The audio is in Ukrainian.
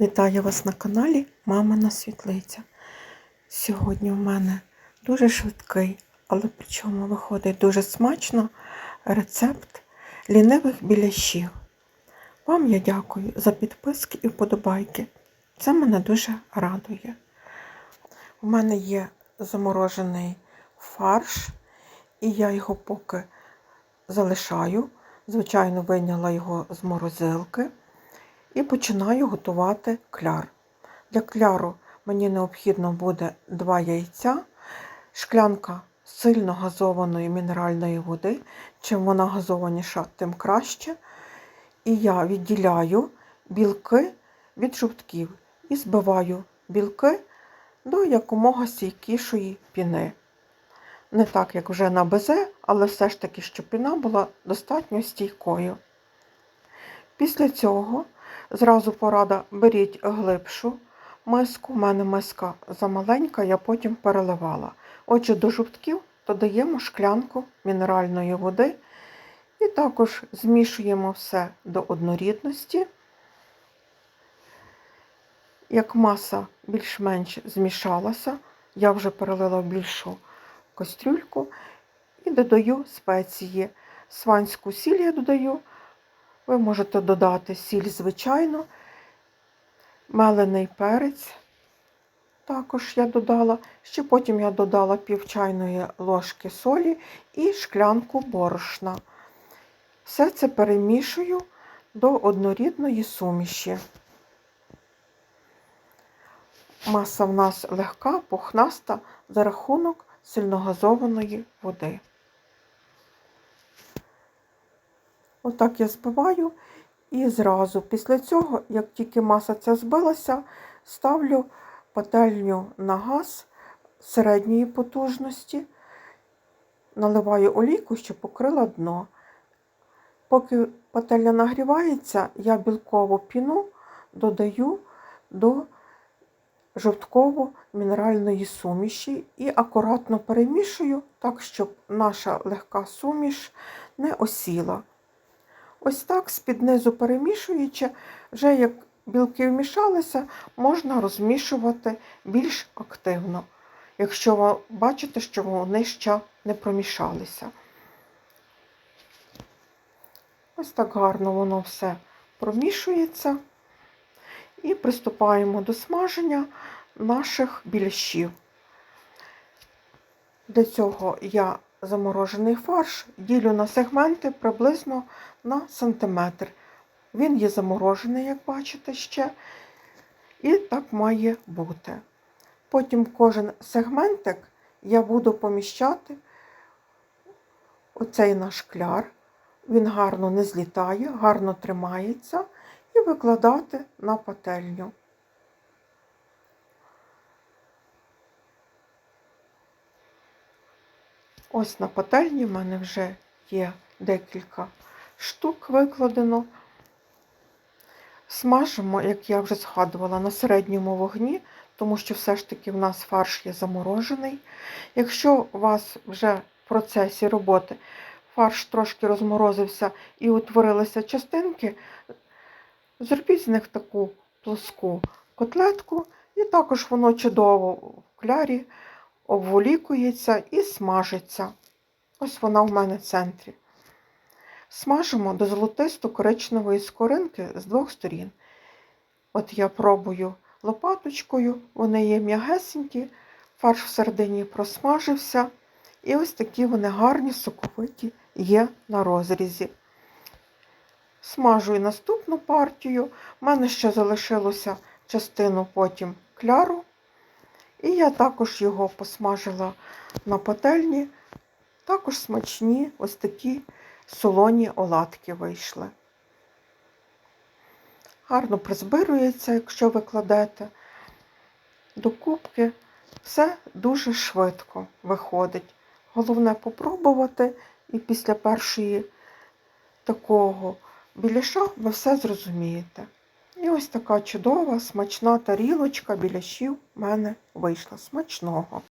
Вітаю вас на каналі Мамина Світлиця. Сьогодні у мене дуже швидкий, але причому виходить дуже смачно рецепт лінивих біляшів. Вам я дякую за підписки і вподобайки. Це мене дуже радує. У мене є заморожений фарш, і я його поки залишаю. Звичайно, вийняла його з морозилки і починаю готувати кляр. Для кляру мені необхідно буде 2 яйця, шклянка сильно газованої мінеральної води. Чим вона газованіша, тим краще. І я відділяю білки від жовтків і збиваю білки до якомога стійкішої піни. Не так, як вже на безе, але все ж таки, щоб піна була достатньо стійкою. Після цього зразу порада беріть глибшу миску. У мене миска замаленька, я потім переливала. Отже, до жовтків додаємо шклянку мінеральної води і також змішуємо все до однорідності. Як маса більш-менш змішалася, я вже перелила в більшу кастрюльку і додаю спеції. Сванську сіль я додаю. Ви можете додати сіль, звичайно, мелений перець. Також я додала, ще потім я додала пів чайної ложки солі і шклянку борошна. Все це перемішую до однорідної суміші. Маса в нас легка, пухнаста за рахунок сильногазованої води. Отак я збиваю і зразу після цього, як тільки маса ця збилася, ставлю пательню на газ середньої потужності, наливаю олійку, щоб покрила дно. Поки пательня нагрівається, я білкову піну додаю до жовтково-мінеральної суміші і акуратно перемішую так, щоб наша легка суміш не осіла. Ось так, з-під низу перемішуючи, вже як білки вмішалися, можна розмішувати більш активно, якщо ви бачите, що вони ще не промішалися. Ось так гарно воно все промішується. І приступаємо до смаження наших біляшів. Для цього я заморожений фарш ділю на сегменти приблизно на сантиметр. Він є заморожений, як бачите, ще, і так має бути. Потім кожен сегментик я буду поміщати оцей наш кляр. Він гарно не злітає, гарно тримається, і викладати на пательню. Ось на пательні в мене вже є декілька штук викладено. Смажимо, як я вже згадувала, на середньому вогні, тому що все ж таки в нас фарш є заморожений. Якщо у вас вже в процесі роботи фарш трошки розморозився і утворилися частинки, зробіть з них таку плоску котлетку, і також воно чудово в клярі обволікується і смажиться. Ось вона в мене в центрі. Смажимо до золотисто-коричневої скоринки з двох сторін. От я пробую лопаточкою, вони є м'ягесенькі, фарш всередині просмажився. І ось такі вони гарні, соковиті є на розрізі. Смажую наступну партію. У мене ще залишилося частину потім кляру. І я також його посмажила на пательні. Також смачні ось такі солоні оладки вийшли. Гарно призбирується, якщо ви кладете до кубки. Все дуже швидко виходить. Головне попробувати, і після першої такого біляша ви все зрозумієте. І ось така чудова, смачна тарілочка біляшів в мене вийшла. Смачного.